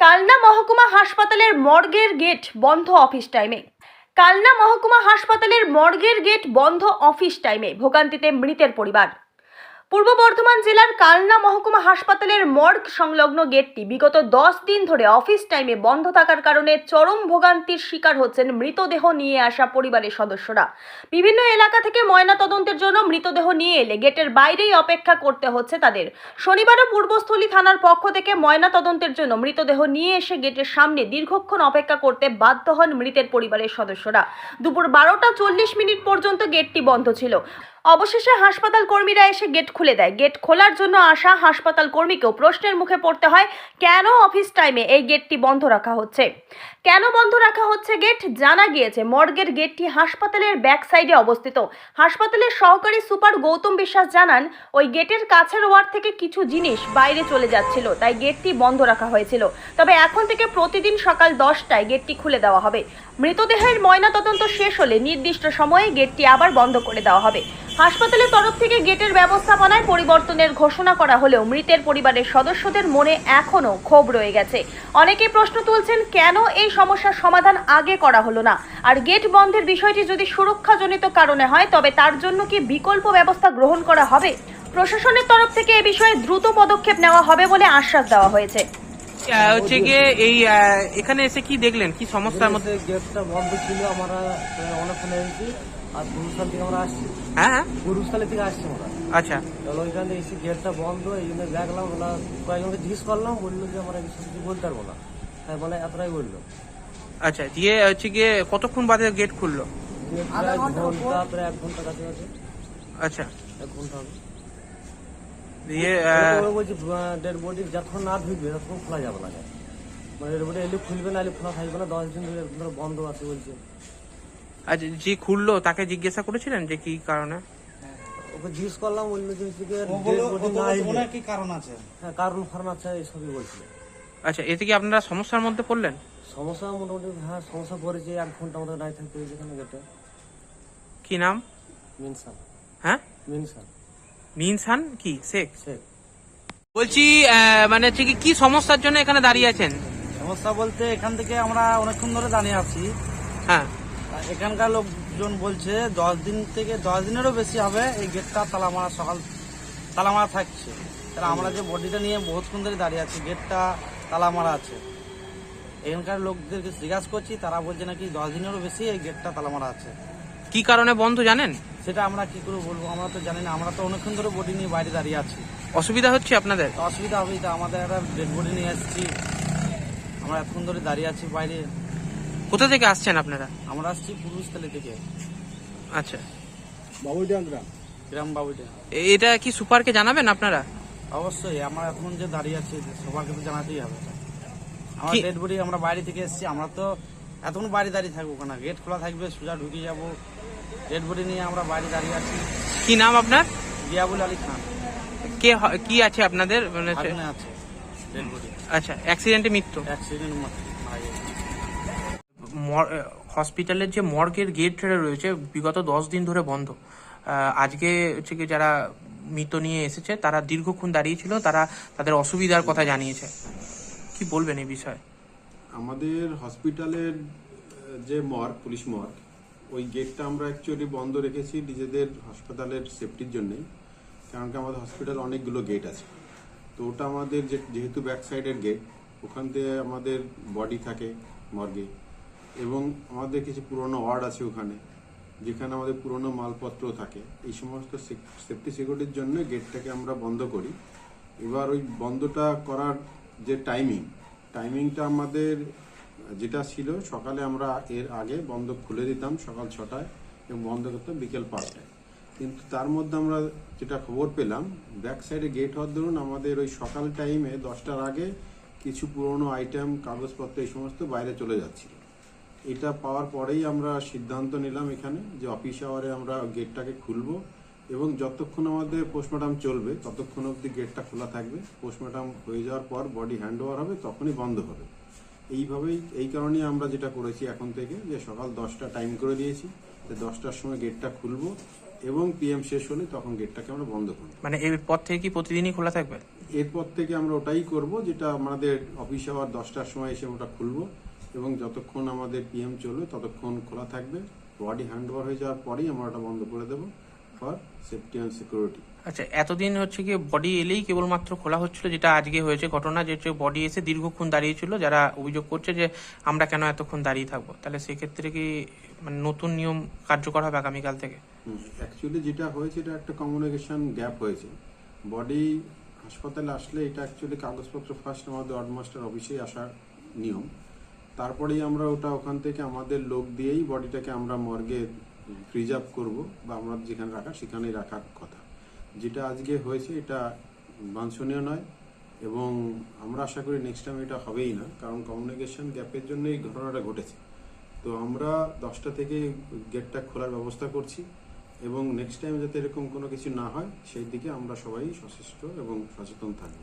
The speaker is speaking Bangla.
কালনা মহকুমা হাসপাতালের মর্গের গেট বন্ধ অফিস টাইমে কালনা মহকুমা হাসপাতালের মর্গের গেট বন্ধ অফিস টাইমে ভোগান্তিতে মৃতের পরিবার। পূর্ব বর্ধমান জেলার কালনা মহকুমা হাসপাতালের মর্গ সংলগ্ন গেটটি বিগত দশ দিন ধরে অফিস টাইমে বন্ধ থাকার কারণে চরম ভোগান্তির শিকার হচ্ছেন মৃতদেহ নিয়ে আসা পরিবারের সদস্যরা। বিভিন্ন এলাকা থেকে ময়নাতদন্তের জন্য মৃতদেহ নিয়ে এলে গেটের বাইরেই অপেক্ষা করতে হচ্ছে তাদের। শনিবারও পূর্বস্থলী থানার পক্ষ থেকে ময়না তদন্তের জন্য মৃতদেহ নিয়ে এসে গেটের সামনে দীর্ঘক্ষণ অপেক্ষা করতে বাধ্য হন মৃতের পরিবারের সদস্যরা। দুপুর বারোটা চল্লিশ মিনিট পর্যন্ত গেটটি বন্ধ ছিল। অবশেষে হাসপাতাল কর্মীরা এসে গেট খুলে দেয়। গেট খোলার জন্য আসা হাসপাতাল কর্মীকেও প্রশ্নের মুখে পড়তে হয়, কেন অফিস টাইমে এই গেটটি বন্ধ রাখা হচ্ছে? কেন বন্ধ রাখা হচ্ছে গেট? জানা গিয়েছে, মর্গের গেটটি হাসপাতালের ব্যাক সাইডে অবস্থিত। হাসপাতালের সহকারী সুপার গৌতম বিশ্বাস জানান, ওই গেটের কাছের ওয়ার্ড থেকে কিছু জিনিস বাইরে চলে যাচ্ছিল, তাই গেটটি বন্ধ রাখা হয়েছিল। তবে এখন থেকে প্রতিদিন সকাল দশটায় গেটটি খুলে দেওয়া হবে। মৃতদেহের ময়নাতদন্ত শেষ হলে নির্দিষ্ট সময়ে গেটটি আবার বন্ধ করে দেওয়া হবে। হাসপাতালের তরফ থেকে গেটের ব্যবস্থাপনায় পরিবর্তনের ঘোষণা করা হলেও মৃতের পরিবারের সদস্যদের মনে এখনও ক্ষোভ রয়ে গেছে। অনেকেই প্রশ্ন তুলছেন কেন এই সমস্যার সমাধান আগে করা হলো না? আর গেট বন্ধের বিষয়টি যদি সুরক্ষাজনিত কারণে হয় তবে তার জন্য কি বিকল্প ব্যবস্থা গ্রহণ করা হবে? প্রশাসনের তরফ থেকে এ বিষয়ে দ্রুত পদক্ষেপ নেওয়া হবে বলে আশ্বাস দেওয়া হয়েছে। হচ্ছে গিয়ে এই এখানে এসে কি দেখলেন? কি সমস্যার মধ্যে? গেটটা বন্ধ ছিল আমরা অনেকক্ষণ এসেছি আর গুরুস্থান থেকে আমরা আসছি। হ্যাঁ হ্যাঁ। থেকে আসছি আমরা আচ্ছা। চলো ওইখানে এসে গেটটা বন্ধ এই জন্য দেখলাম ওরা কয়েকজনকে জিজ্ঞেস করলাম বলল যে আমরা কিছু কিছু বলতে পারব না। তাই মানে এতটাই বলল। আচ্ছা দিয়ে হচ্ছে গিয়ে কতক্ষণ বাদে গেট খুললো? প্রায় ঘণ্টা প্রায় এক ঘণ্টা আচ্ছা। এক ঘণ্টা হবে। দিয়ে আহ, ওরা বলছে ডেড বডি যতক্ষণ না ঢুকবে ততক্ষণ খোলা যাবে না। মানে ডেড বডি এলে খুলবে না এলে খোলা থাকবে না। দশ দিন ধরে ধরে বন্ধ আছে বলছে। আচ্ছা যে খুললো তাকে জিজ্ঞাসা করেছিলেন যে কি কারণে? ওকে জিজ্ঞেস করলাম ওনার কি কারণ আছে? হ্যাঁ কারণ ফারণ আছে এইসবই বলছিল। আচ্ছা এতে কি আপনারা সমস্যার মধ্যে পড়লেন? সমস্যা মোটামুটি হ্যাঁ সমস্যা পড়েছে এক ঘণ্টা আমাদের নাই থাকতে হয়েছে এখানে গেটে। কি নাম? মিনসান। হ্যাঁ? মিনসান। মিনসান কি? শেখ? শেখ। বলছি মানে হচ্ছে কি কি সমস্যার জন্য এখানে দাঁড়িয়ে আছেন? সমস্যা বলতে এখান থেকে আমরা অনেকক্ষণ ধরে দাঁড়িয়ে আছি। হ্যাঁ। এখানকার লোকজন বলছে দশ দিন থেকে দশ দিনেরও বেশি হবে এই গেটটা তালা মারা সকাল তালা মারা থাকছে। তাহলে আমরা যে বডিটা নিয়ে বহুতক্ষণ ধরে দাঁড়িয়ে আছি গেটটা তালা মারা আছে। এখানকার লোকদেরকে জিজ্ঞাসা করছি তারা বলছে নাকি দশ দিনেরও বেশি এই গেটটা তালা মারা আছে। কি কারণে বন্ধ জানেন? সেটা আমরা কি করে বলব আমরা তো জানি না আমরা তো অনেকক্ষণ ধরে বডি নিয়ে বাইরে দাঁড়িয়ে আছি। অসুবিধা হচ্ছে আপনাদের? অসুবিধা হবেই তো আমাদের একটা ডেড বডি নিয়ে এসেছি। আমরা এতক্ষণ ধরে দাঁড়িয়ে আছি বাইরে। কোথা থেকে আসছেন আপনারা? আমরা আসছি পূর্বস্থলী থেকে। আচ্ছা। গ্রাম বাবুটা এ- এটা কি সুপারকে জানাবেন আপনারা? অবশ্যই আমরা এখন যে দাঁড়িয়ে আছি সবাইকে তো জানাতেই হবে। আমার ডেড বডি আমরা বাইরে থেকে এসেছি আমরা তো এতক্ষণ বাইরে দাঁড়িয়ে থাকব কেন? গেট খোলা থাকবে সোজা ঢুকে যাব। ডেড বডি নিয়ে আমরা বাইরে দাঁড়িয়ে আছি। কি নাম আপনার? গিয়াবুল আলী খান। কে কি আছে আপনাদের? মানে আছে ডেড বডি। আচ্ছা অ্যাক্সিডেন্টে মৃত্যু। অ্যাক্সিডেন্ট আহ, হসপিটালের যে মর্গের গেট রয়েছে, বিগত দশ দিন ধরে বন্ধ। আজকে হচ্ছে কি যারা মৃত নিয়ে এসেছে, তারা দীর্ঘক্ষণ দাঁড়িয়েছিল, তারা তাদের অসুবিধার কথা জানিয়েছে। কি বলবেন এই বিষয়ে? আমাদের হসপিটালের যে মর্গ পুলিশ মর্গ ওই গেটটা আমরা অ্যাকচুয়ালি বন্ধ রেখেছি নিজেদের হাসপাতালের সেফটির জন্যই। কারণ কি আমাদের হসপিটাল অনেকগুলো গেট আছে। তো ওটা আমাদের যেহেতু ব্যাক সাইডের গেট ওখান থেকে আমাদের বডি থাকে মর্গে এবং আমাদের কিছু পুরনো ওয়ার্ড আছে ওখানে, যেখানে আমাদের পুরনো মালপত্র থাকে। এই সমস্ত সেফটি সিকিউরিটির জন্য গেটটাকে আমরা বন্ধ করি। এবার ওই বন্ধটা করার যে টাইমিং টাইমিংটা আমাদের যেটা ছিল, সকালে আমরা এর আগে বন্ধ খুলে দিতাম সকাল ছটায় এবং বন্ধ করতাম বিকেল পাঁচটায়। কিন্তু তার মধ্যে আমরা যেটা খবর পেলাম ব্যাক সাইডে গেট হওয়ার ধরুন আমাদের ওই সকাল টাইমে দশটার আগে কিছু পুরনো আইটেম কাগজপত্র এই সমস্ত বাইরে চলে যাচ্ছিল। এটা পাওয়ার পরেই আমরা সিদ্ধান্ত নিলাম এখানে যে অফিস আওয়ারে আমরা গেটটাকে খুলবো এবং যতক্ষণ আমাদের পোস্টমর্টম চলবে ততক্ষণ অবধি গেটটা খোলা থাকবে। পোস্টমর্টম হয়ে যাওয়ার পর বডি হ্যান্ড ওভার হবে তখনই বন্ধ হবে। এইভাবেই এই কারণেই আমরা যেটা করেছি এখন থেকে যে সকাল দশটা টাইম করে দিয়েছি যে দশটার সময় গেটটা খুলবো এবং পিএম শেষ হলে তখন গেটটাকে আমরা বন্ধ করব। মানে এরপর থেকে কি প্রতিদিনই খোলা থাকবে? এরপর থেকে আমরা ওটাই করব যেটা আমাদের অফিস আওয়ার দশটার সময় এসে ওটা খুলবো। এবং যতক্ষণ আমাদের পিএম চলবে ততক্ষণ খোলা থাকবে। বডি হ্যান্ড ওভার হয়ে যাওয়ার পরেই আমরা ওটা বন্ধ করে দেবো ফর সেফটি অ্যান্ড সিকিউরিটি আচ্ছা এতদিন হচ্ছে কি বডি এলেই কেবলমাত্র খোলা হচ্ছিল যেটা আজকে হয়েছে ঘটনা যে হচ্ছে বডি এসে দীর্ঘক্ষণ দাঁড়িয়েছিল যারা অভিযোগ করছে যে আমরা কেন এতক্ষণ দাঁড়িয়ে থাকব। তাহলে সেক্ষেত্রে কি মানে নতুন নিয়ম কার্যকর হবে আগামীকাল থেকে? অ্যাকচুয়ালি যেটা হয়েছে এটা একটা কমিউনিকেশন গ্যাপ হয়েছে। বডি হাসপাতালে আসলে এটা অ্যাকচুয়ালি কাগজপত্র ফার্স্ট আমাদের ওয়ার্ডমাস্টার অফিসেই আসার নিয়ম। তারপরেই আমরা ওটা ওখান থেকে আমাদের লোক দিয়েই বডিটাকে আমরা মর্গে প্রিজার্ভ করব বা আমরা যেখানে রাখা সেখানেই রাখার কথা। যেটা আজকে হয়েছে এটা বাঞ্ছনীয় নয় এবং আমরা আশা করি নেক্সট টাইম এটা হবেই না, কারণ কমিউনিকেশন গ্যাপের জন্য এই ঘটনাটা ঘটেছে। তো আমরা দশটা থেকে গেটটা খোলার ব্যবস্থা করছি এবং নেক্সট টাইম যাতে এরকম কোনো কিছু না হয়, সেই দিকে আমরা সবাই সচেষ্ট এবং সচেতন থাকব।